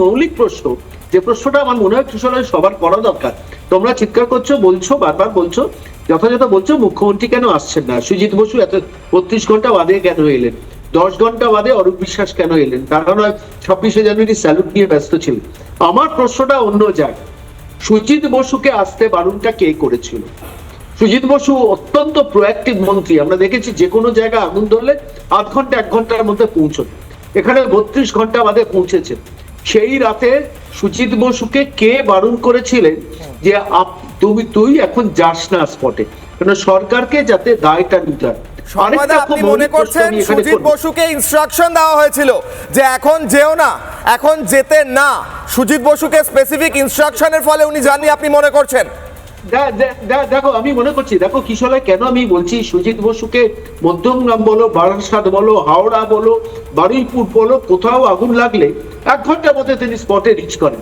মৌলিক প্রশ্ন। যে প্রশ্নটা আমার মনে হয় কিশোরের সবার করা দরকার। তোমরা চিৎকার করছ, বলছো, বারবার বলছো, যথাযথ বলছো, মুখ্যমন্ত্রী কেন আসছেন না? সুজিত বসু এত বত্রিশ ঘণ্টা বাদে কেন এলেন? দশ ঘণ্টা বাদে অরূপ বিশ্বাস কেন এলেন? তারা নয় ছাব্বিশে জানুয়ারি স্যালুট নিয়ে ব্যস্ত ছিলেন আমার প্রশ্নটা অন্য যায় সুজিত বসুকে আসতে বারণটা কে করেছিল? সুজিত বসু অত্যন্ত প্রোয়াক্টিভ মন্ত্রী। আমরা দেখেছি যে কোনো জায়গায় আগুন ধরলে আধ ঘণ্টা, এক ঘণ্টার মধ্যে পৌঁছন এখানে বত্রিশ ঘণ্টা বাদে পৌঁছেছেন সেই রাতে সুজিত বসুকে কে বারণ করেছিলেন যে তুমি তুই এখন যাস না স্পটে। কেন সরকারকে যাতে দায়টা নিতে হয়। আপনি মনে করছেন সুজিত বসুকে ইনস্ট্রাকশন দেওয়া হয়েছিল যে এখন যেও না এখন যেতে না। সুজিত বসুকে স্পেসিফিক ইনস্ট্রাকশনের ফলে উনি জাননি আপনি মনে করছেন? দেখো আমি মনে করছি দেখো কিশোরায় কেন আমি বলছি সুজিত বসুকে মধ্যমগ্রাম বলো বারাসাত বলো হাওড়া বলো বারুইপুর বলো কোথাও আগুন লাগলে এক ঘণ্টার মধ্যে তিনি স্পটে রিচ করেন।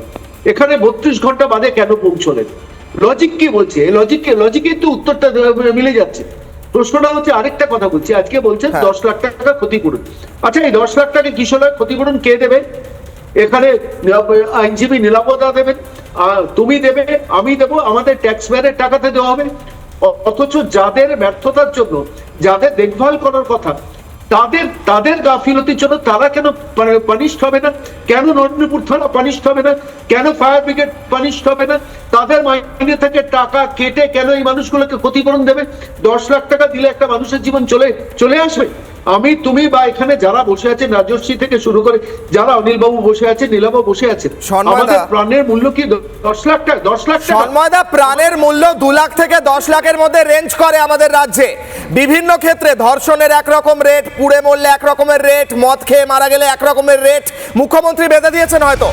এখানে বত্রিশ ঘণ্টা বাদে কেন পৌঁছলেন? লজিক কি বলছে? লজিককে লজিকে তো উত্তরটা মিলে যাচ্ছে। প্রশ্নটা হচ্ছে আরেকটা কথা বলছি। আজকে বলছেন হ্যাঁ। দশ লাখ টাকা ক্ষতিপূরণ আচ্ছা এই দশ লাখ টাকা কিশোরের ক্ষতিপূরণ কে দেবে? এখানে আইনজীবী নিরাপদা দেবেন। তুমি দেবে আমি দেবো আমাদের ট্যাক্স পেয়ারের টাকাতে দেওয়া হবে। অথচ যাদের ব্যর্থতার জন্য যাদের দেখভাল করার কথা তাদের তাদের গাফিলতির জন্য তারা কেন পানিশড হবে না? কেন নন্দীপুর থানা পানিশড হবে না? কেন ফায়ার ব্রিগেড পানিশড হবে না? তাদের মাইনে থেকে টাকা কেটে কেন এই মানুষগুলোকে ক্ষতিপূরণ দেবে? দশ লাখ টাকা দিলে একটা মানুষের জীবন চলে চলে আসবে। আমি তুমি বা এখানে যারা বসে আছেন রাজস্বী থেকে শুরু করে যারা অনিলবাবু বসে আছে নীলাবাবু বসে আছে আমাদের প্রাণের মূল্য কি? দশ লাখ টাকা দশ লাখ টাকা। প্রাণের মূল্য দু লাখ থেকে দশ লাখের মধ্যে রেঞ্জ করে আমাদের রাজ্যে। বিভিন্ন ক্ষেত্রে ধর্ষণের একরকম রেট পুড়ে মরলে একরকমের রেট মদ খেয়ে মারা গেলে একরকমের রেট মুখ্যমন্ত্রী বেঁধে দিয়েছেন হয়তো।